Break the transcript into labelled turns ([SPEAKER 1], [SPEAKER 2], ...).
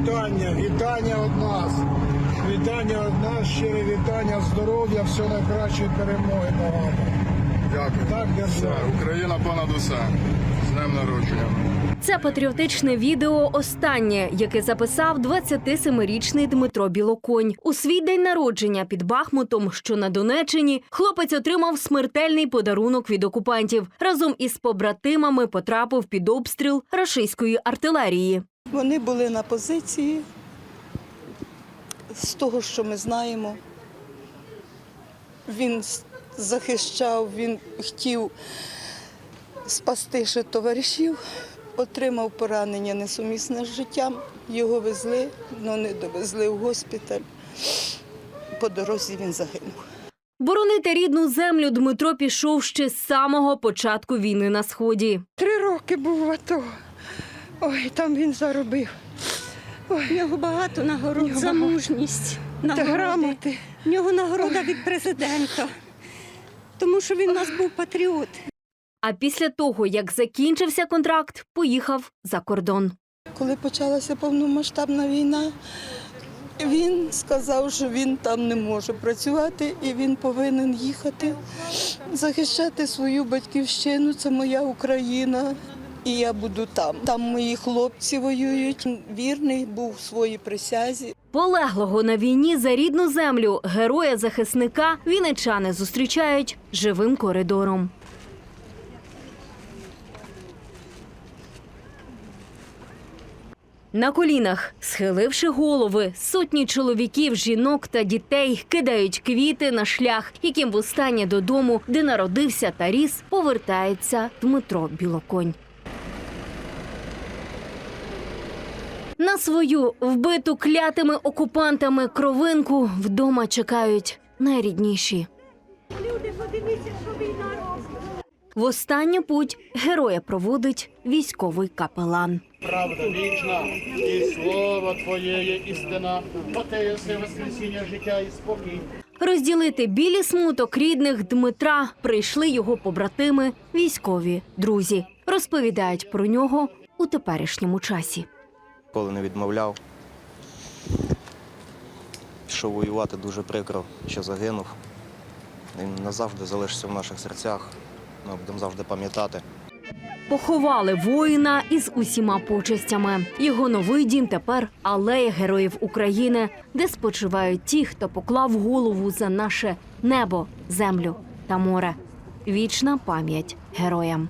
[SPEAKER 1] вітання, вітання від нас. Вітання від нас, щире вітання, здоров'я, все найкращої перемоги багато.
[SPEAKER 2] Дякую.
[SPEAKER 1] Так,
[SPEAKER 2] Все,
[SPEAKER 1] держава.
[SPEAKER 2] Україна понад усе. З днем народження.
[SPEAKER 3] Це патріотичне відео останнє, яке записав 27-річний Дмитро Білоконь. У свій день народження під Бахмутом, що на Донеччині, хлопець отримав смертельний подарунок від окупантів. Разом із побратимами потрапив під обстріл рашистської артилерії.
[SPEAKER 4] Вони були на позиції з того, що ми знаємо. Він захищав, він хотів спасти ще товаришів, отримав поранення несумісне з життям. Його везли, але не довезли в госпіталь. По дорозі він загинув.
[SPEAKER 3] Боронити рідну землю Дмитро пішов ще з самого початку війни на сході.
[SPEAKER 5] Три роки був в АТО. Ой, там він заробив.
[SPEAKER 6] В нього багато нагород
[SPEAKER 5] нього
[SPEAKER 6] за
[SPEAKER 5] багато.
[SPEAKER 6] мужність.
[SPEAKER 5] Та
[SPEAKER 6] Нагороди.
[SPEAKER 5] грамоти.
[SPEAKER 6] В нього нагорода від президента. Тому що він у нас був патріот.
[SPEAKER 3] А після того, як закінчився контракт, поїхав за кордон.
[SPEAKER 4] Коли почалася повномасштабна війна, він сказав, що він там не може працювати і він повинен їхати захищати свою батьківщину. Це моя Україна. І я буду там. Там мої хлопці воюють. Вірний був своїй присязі.
[SPEAKER 3] Полеглого на війні за рідну землю героя-захисника вінничани зустрічають живим коридором. На колінах, схиливши голови, сотні чоловіків, жінок та дітей кидають квіти на шлях, яким востаннє додому, де народився та ріс, повертається Дмитро Білоконь. На свою вбиту клятими окупантами кровинку вдома чекають найрідніші. В останню путь героя проводить військовий капелан.
[SPEAKER 7] Правда вічна, і слово Твоє є істина, бо Ти єси воскресіння життя і спокій.
[SPEAKER 3] Розділити білі смуток рідних Дмитра прийшли його побратими, військові друзі. Розповідають про нього у теперішньому часі.
[SPEAKER 8] Коли не відмовляв. Пішов воювати дуже прикро, що загинув. Він назавжди залишиться в наших серцях. Ми будемо завжди пам'ятати.
[SPEAKER 3] Поховали воїна із усіма почестями. Його новий дім тепер алея героїв України, де спочивають ті, хто поклав голову за наше небо, землю та море. Вічна пам'ять героям.